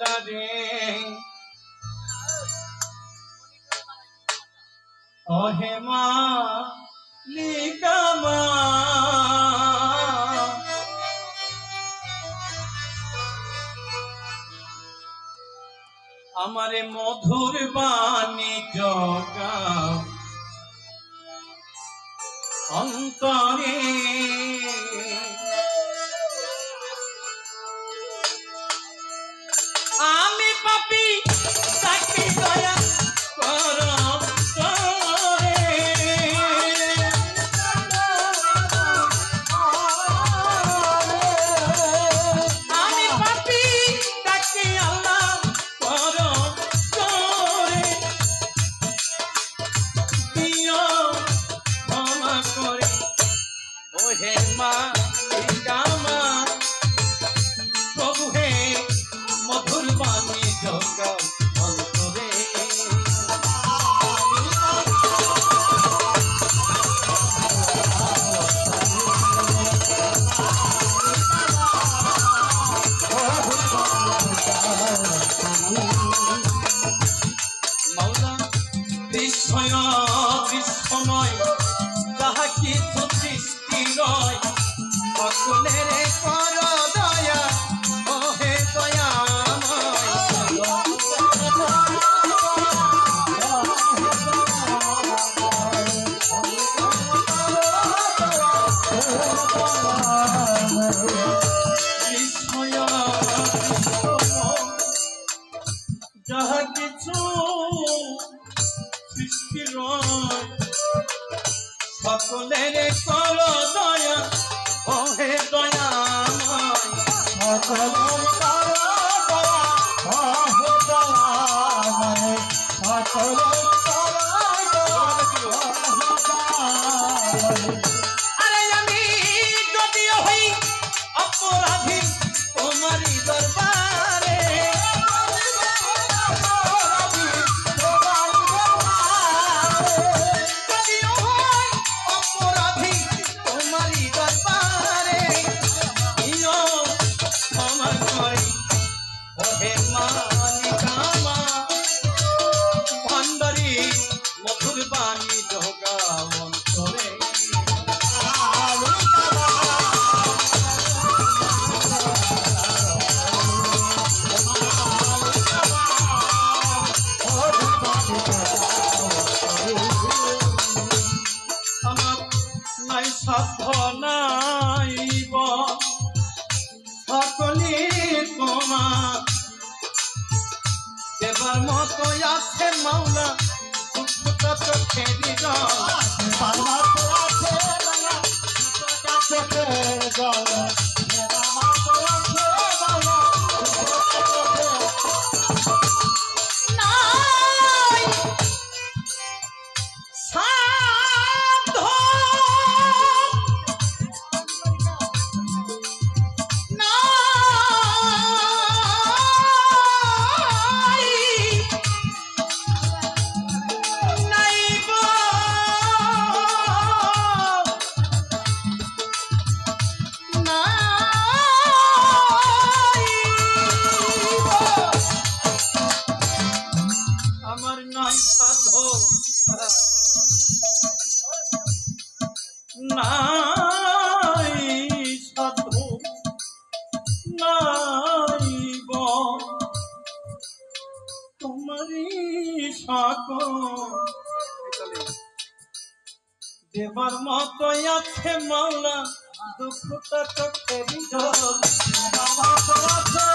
তারে ওহে মা লিকা মা। আমার মধুর বাণী জগা অন্তরে আরে আমি যদিও হই অপরাধী তো আছে মাওলা দুঃখ তো ফেরি জল পাওয়া তো আছে মাওলা দুঃখ তো ফেরি জল দেবার মতো আছে মাওলা দুঃখটা তো করি বাবা তো আছে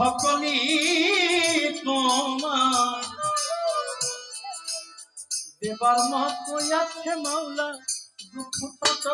সকলি তোমার। দেবার মতো আছে মাওলা দুঃখ পাত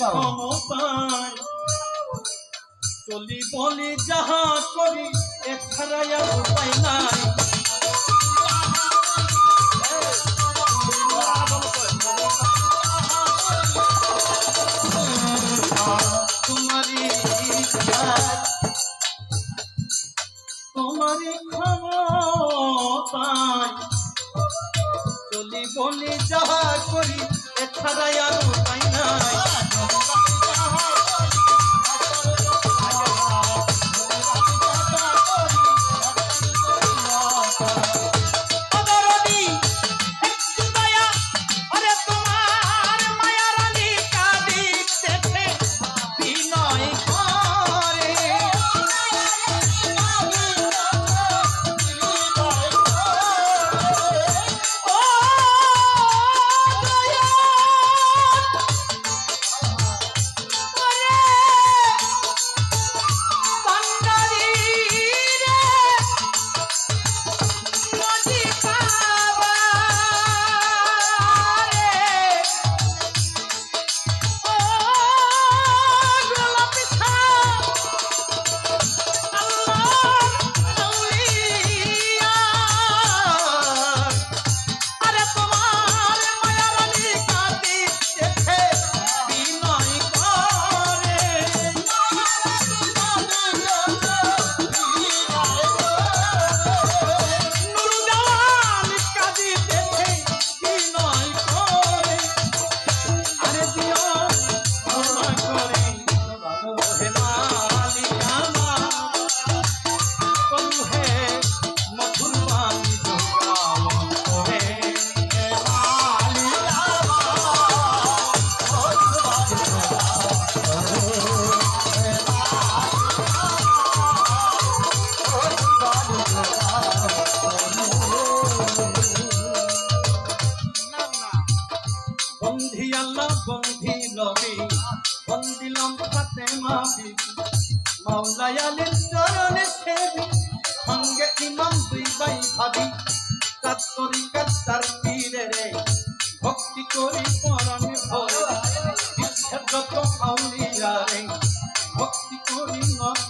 সমপায়। চলি বলি যাহা করি এক হারাইয়া উপায় নাই। তোমারি ক্ষমতায়। চলি বলি যাহা করি এছাড়াই আর হাবিব মাওলাই চরণে সেবি সঙ্গে ইমাম দুই বাই ভাবি। তার তরিকা পীরে রে, ভক্তি করি ভরে। রে, ভক্তি করি নত